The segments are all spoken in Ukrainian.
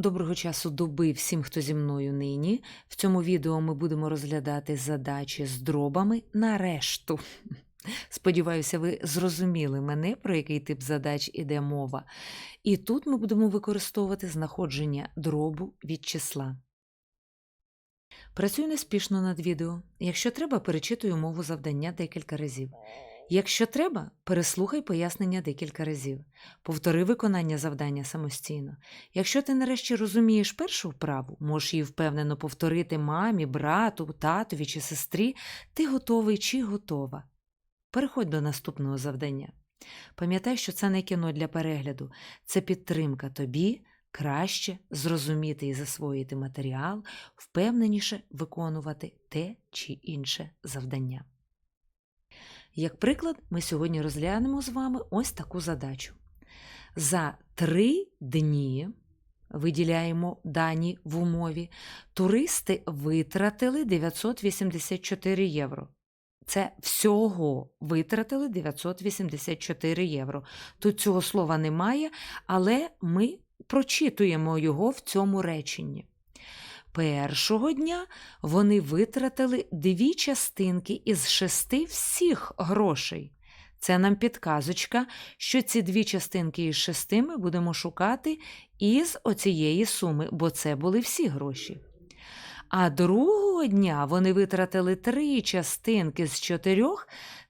Доброго часу доби всім, хто зі мною нині. В цьому відео ми будемо розглядати задачі з дробами на решту. Сподіваюся, ви зрозуміли мене, про який тип задач іде мова. І тут ми будемо використовувати знаходження дробу від числа. Працюю неспішно над відео. Якщо треба, перечитую мову завдання декілька разів. Якщо треба, переслухай пояснення декілька разів. Повтори виконання завдання самостійно. Якщо ти нарешті розумієш першу вправу, можеш її впевнено повторити мамі, брату, татові чи сестрі, ти готовий чи готова. Переходь до наступного завдання. Пам'ятай, що це не кіно для перегляду, це підтримка тобі краще зрозуміти і засвоїти матеріал, впевненіше виконувати те чи інше завдання. Як приклад, ми сьогодні розглянемо з вами ось таку задачу. За три дні, виділяємо дані в умові, туристи витратили 984 євро. Це всього витратили 984 євро. Тут цього слова немає, але ми прочитуємо його в цьому реченні. Першого дня вони витратили дві частинки із шести всіх грошей. Це нам підказочка, що ці дві частинки із шести ми будемо шукати із оцієї суми, бо це були всі гроші. А другого дня вони витратили три частинки з чотирьох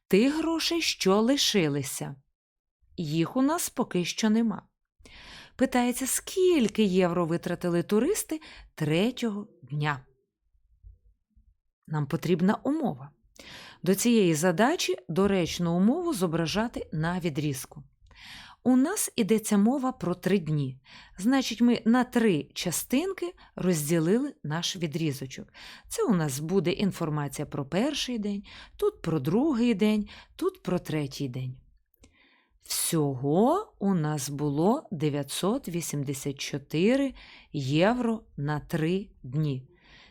тих грошей, що лишилися. Їх у нас поки що нема. Питається, скільки євро витратили туристи третього дня. Нам потрібна умова. До цієї задачі доречну умову зображати на відрізку. У нас ідеться мова про три дні. Значить, ми на три частинки розділили наш відрізочок. Це у нас буде інформація про перший день, тут про другий день, тут про третій день. Всього у нас було 984 євро на три дні.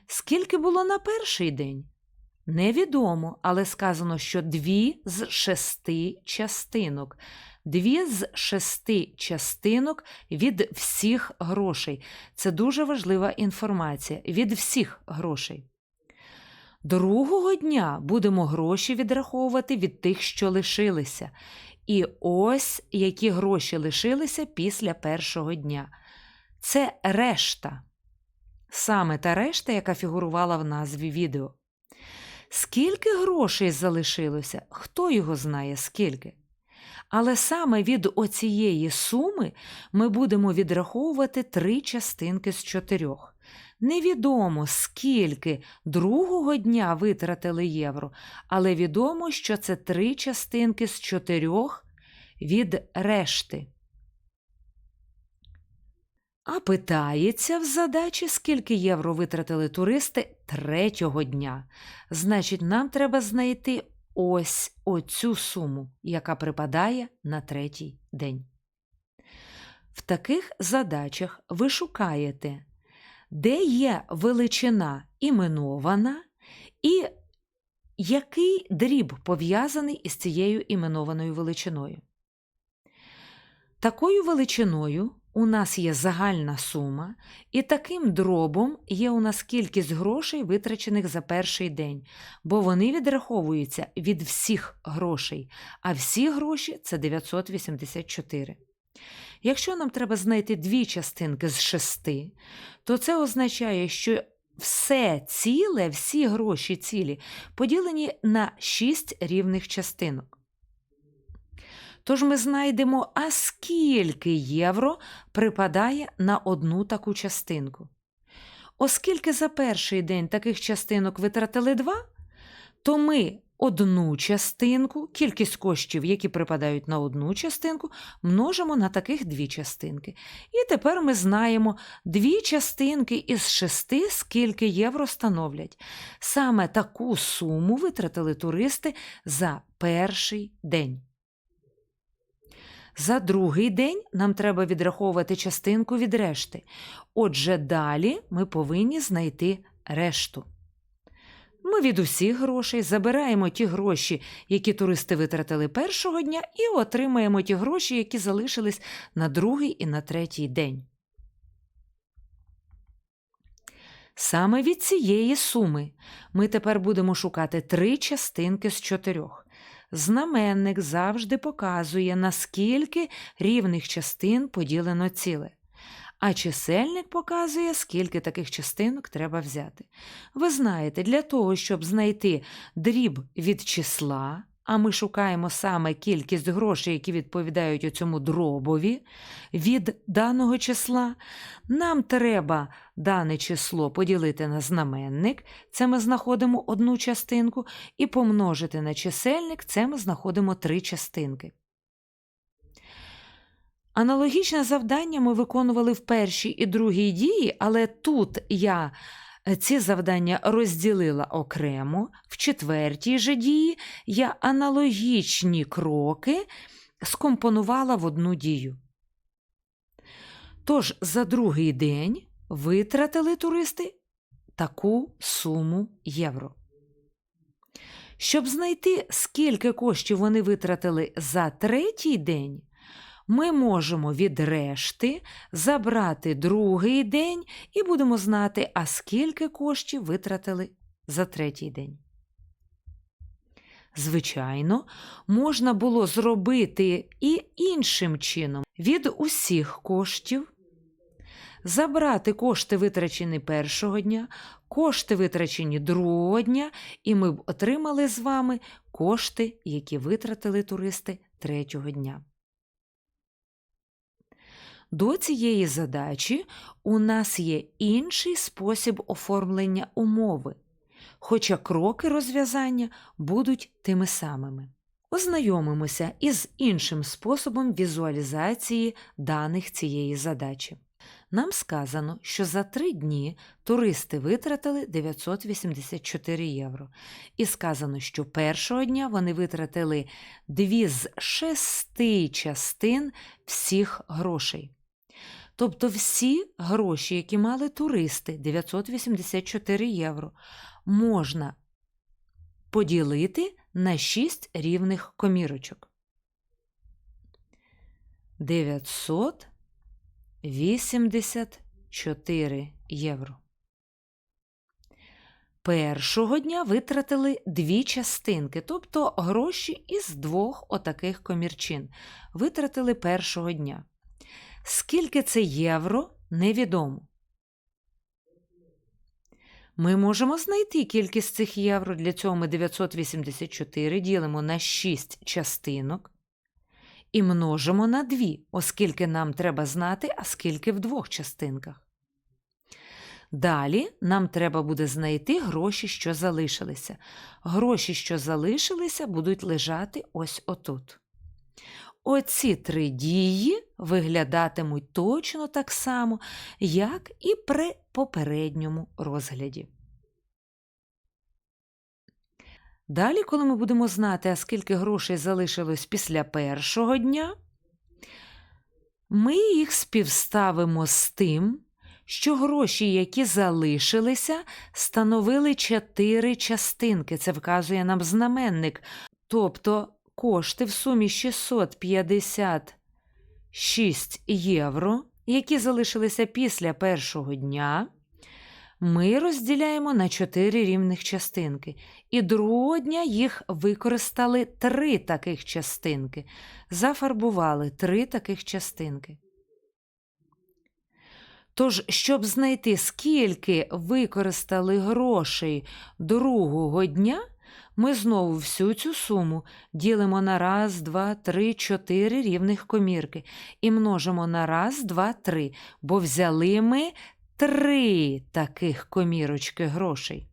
Скільки було на перший день? Невідомо, але сказано, що дві з шести частинок. Дві з шести частинок від всіх грошей. Це дуже важлива інформація. Від всіх грошей. Другого дня будемо гроші відраховувати від тих, що лишилися. І ось які гроші лишилися після першого дня. Це решта. Саме та решта, яка фігурувала в назві відео. Скільки грошей залишилося, хто його знає, скільки. Але саме від оцієї суми ми будемо відраховувати три частинки з чотирьох. Невідомо, скільки другого дня витратили євро, але відомо, що це три частинки з чотирьох від решти. А питається в задачі, скільки євро витратили туристи третього дня. Значить, нам треба знайти ось оцю суму, яка припадає на третій день. В таких задачах ви шукаєте, де є величина іменована і який дріб пов'язаний із цією іменованою величиною. Такою величиною у нас є загальна сума, і таким дробом є у нас кількість грошей, витрачених за перший день, бо вони відраховуються від всіх грошей, а всі гроші це 984. Якщо нам треба знайти дві частинки з шести, то це означає, що все ціле, всі гроші цілі поділені на шість рівних частинок. Тож ми знайдемо, а скільки євро припадає на одну таку частинку. Оскільки за перший день таких частинок витратили два, то ми одну частинку, кількість коштів, які припадають на одну частинку, множимо на таких дві частинки. І тепер ми знаємо дві частинки із шести, скільки євро становлять. Саме таку суму витратили туристи за перший день. За другий день нам треба відраховувати частинку від решти. Отже, далі ми повинні знайти решту. Ми від усіх грошей забираємо ті гроші, які туристи витратили першого дня, і отримаємо ті гроші, які залишились на другий і на третій день. Саме від цієї суми ми тепер будемо шукати три частинки з чотирьох. Знаменник завжди показує, наскільки рівних частин поділено ціле. А чисельник показує, скільки таких частинок треба взяти. Ви знаєте, для того, щоб знайти дріб від числа, а ми шукаємо саме кількість грошей, які відповідають цьому дробові від даного числа, нам треба дане число поділити на знаменник, це ми знаходимо одну частинку, і помножити на чисельник, це ми знаходимо три частинки. Аналогічне завдання ми виконували в першій і другій дії, але тут я е, ці завдання розділила окремо. В четвертій же дії я аналогічні кроки скомпонувала в одну дію. Тож за другий день витратили туристи таку суму євро. Щоб знайти, скільки коштів вони витратили за третій день, ми можемо від решти забрати другий день і будемо знати, а скільки коштів витратили за третій день. Звичайно, можна було зробити і іншим чином від усіх коштів. Забрати кошти, витрачені першого дня, кошти, витрачені другого дня, і ми б отримали з вами кошти, які витратили туристи третього дня. До цієї задачі у нас є інший спосіб оформлення умови, хоча кроки розв'язання будуть тими самими. Ознайомимося із іншим способом візуалізації даних цієї задачі. Нам сказано, що за три дні туристи витратили 984 євро. І сказано, що першого дня вони витратили дві з шести частин всіх грошей. Тобто всі гроші, які мали туристи 984 євро, можна поділити на 6 рівних комірочок. 984 євро. Першого дня витратили дві частинки, тобто гроші із двох отаких комірчин. Витратили першого дня. Скільки це євро, невідомо. Ми можемо знайти кількість цих євро. Для цього ми 984 ділимо на 6 частинок і множимо на 2, оскільки нам треба знати, а скільки в двох частинках. Далі нам треба буде знайти гроші, що залишилися. Гроші, що залишилися, будуть лежати ось отут. Оці три дії виглядатимуть точно так само, як і при попередньому розгляді. Далі, коли ми будемо знати, а скільки грошей залишилось після першого дня, ми їх співставимо з тим, що гроші, які залишилися, становили чотири частинки. Це вказує нам знаменник. Тобто кошти в сумі 656 євро, які залишилися після першого дня, ми розділяємо на 4 рівних частинки. І другого дня їх використали три таких частинки. Зафарбували три таких частинки. Тож, щоб знайти, скільки використали грошей другого дня, ми знову всю цю суму ділимо на раз, два, три, чотири рівних комірки і множимо на раз, два, три, бо взяли ми три таких комірочки грошей.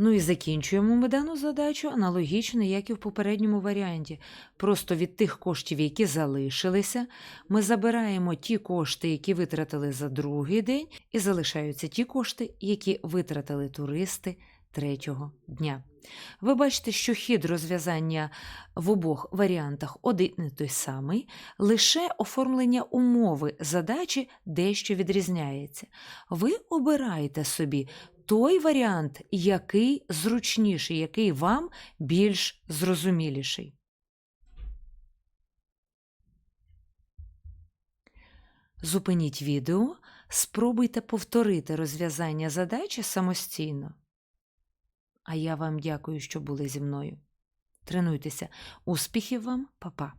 Ну і закінчуємо ми дану задачу аналогічно, як і в попередньому варіанті. Просто від тих коштів, які залишилися, ми забираємо ті кошти, які витратили за другий день, і залишаються ті кошти, які витратили туристи третього дня. Ви бачите, що хід розв'язання в обох варіантах один і той самий, лише оформлення умови задачі дещо відрізняється. Ви обираєте собі той варіант, який зручніший, який вам більш зрозуміліший. Зупиніть відео Спробуйте повторити розв'язання задачі самостійно. А я вам дякую, що були зі мною. Тренуйтеся. Успіхів вам, Па-па!